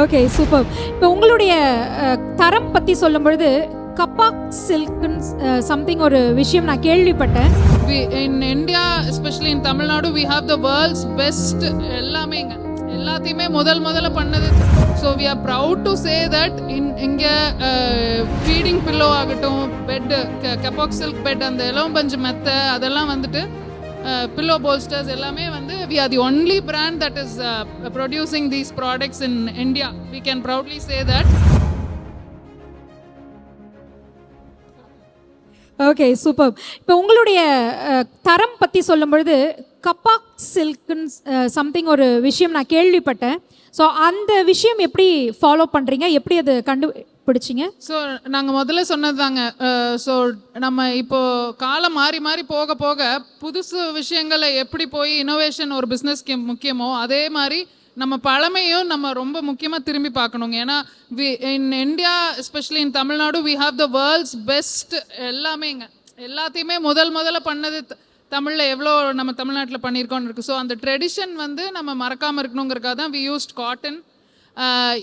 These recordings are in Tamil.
ஓகே சூப்பர் இப்போ உங்களுடைய தரம் பற்றி சொல்லும் பொழுது கப்பாக் சில்க்னு சம்திங் ஒரு விஷயம் நான் கேள்விப்பட்டேன். We in india especially in Tamil Nadu we we the world's world's எல்லாமே இங்கே எல்லாத்தையுமே முதல் முதல்ல பண்ணது. So we are proud to say that in இங்கே ஃபீடிங் பில்லோ ஆகட்டும் பெட்டு கப்பாக் சில்க் பெட் அந்த இளம்பஞ்சு மெத்தை அதெல்லாம் வந்துட்டு பில்லோ போல்ஸ்டர்ஸ் எல்லாமே வந்து we are the only brand that is producing these products in India we can proudly say that okay super இப்போ உங்களுடைய தரம் பற்றி சொல்லும் பொழுது கப்பாக் சில்க்னு சம்திங் ஒரு விஷயம் நான் கேள்விப்பட்டேன். ஸோ அந்த விஷயம் எப்படி ஃபாலோ பண்ணுறீங்க எப்படி அது கண்டுபிடிச்சிங்க? ஸோ நாங்கள் முதல்ல சொன்னது தாங்க ஸோ நம்ம இப்போ காலம் மாறி மாறி போக போக புதுசு விஷயங்களை எப்படி போய் இனோவேஷன் ஒரு பிஸ்னஸ்க்கு முக்கியமோ அதே மாதிரி நம்ம பழமையும் நம்ம ரொம்ப முக்கியமாக திரும்பி பார்க்கணுங்க. ஏன்னா we in India especially in Tamil Nadu we have the world's best எல்லாமேங்க. எல்லாத்தையுமே முதல் முதல்ல பண்ணது த- எவ்வளோ நம்ம தமிழ்நாட்டில் பண்ணியிருக்கோன்னு இருக்குது ஸோ அந்த ட்ரெடிஷன் வந்து நம்ம மறக்காமல் இருக்கணுங்கிறக்காக தான் வி யூஸ்ட் காட்டன்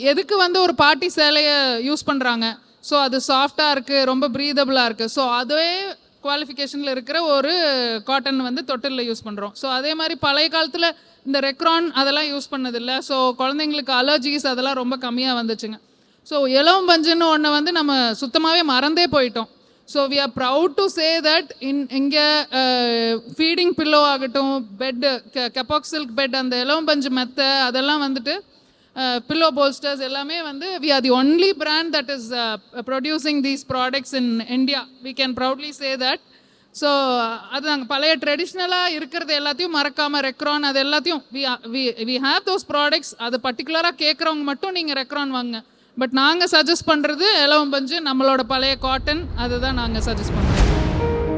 எதுக்கு வந்து ஒரு பாட்டி சேலையை யூஸ் பண்ணுறாங்க ஸோ அது சாஃப்டாக இருக்குது ரொம்ப ப்ரீதபிளாக இருக்குது ஸோ அதே குவாலிஃபிகேஷனில் இருக்கிற ஒரு காட்டன் வந்து தொட்டிலில் யூஸ் பண்ணுறோம் ஸோ அதே மாதிரி பழைய காலத்தில் இந்த ரெக்ரான் அதெல்லாம் யூஸ் பண்ணதில்லை. ஸோ குழந்தைங்களுக்கு அலர்ஜிஸ் அதெல்லாம் ரொம்ப கம்மியாக வந்துச்சுங்க. ஸோ இளம் பஞ்சுன்னு ஒன்று வந்து நம்ம சுத்தமாகவே மறந்தே போயிட்டோம். So we are proud to say that in இங்கே ஃபீடிங் பில்லோ ஆகட்டும் பெட்டு கெப்பாக் சில்க் பெட் அந்த இளம் பஞ்சு மெத்தை அதெல்லாம் வந்துட்டு பில்லோ போல்ஸ்டர்ஸ் எல்லாமே வந்து we are the only brand that is producing these products in India we can proudly say that so அது நாங்கள் பழைய ட்ரெடிஷ்னலாக இருக்கிறது எல்லாத்தையும் மறக்காமல் ரெக்ரான் அது எல்லாத்தையும் we we we have those products அது பர்டிகுலராக கேட்குறவங்க மட்டும் நீங்கள் ரெக்ரான் வாங்க. பட் நாங்கள் சஜஸ்ட் பண்ணுறது எலவும் பஞ்சு நம்மளோட பழைய காட்டன் அதுதான் நாங்கள் சஜஸ்ட் பண்ணுறோம்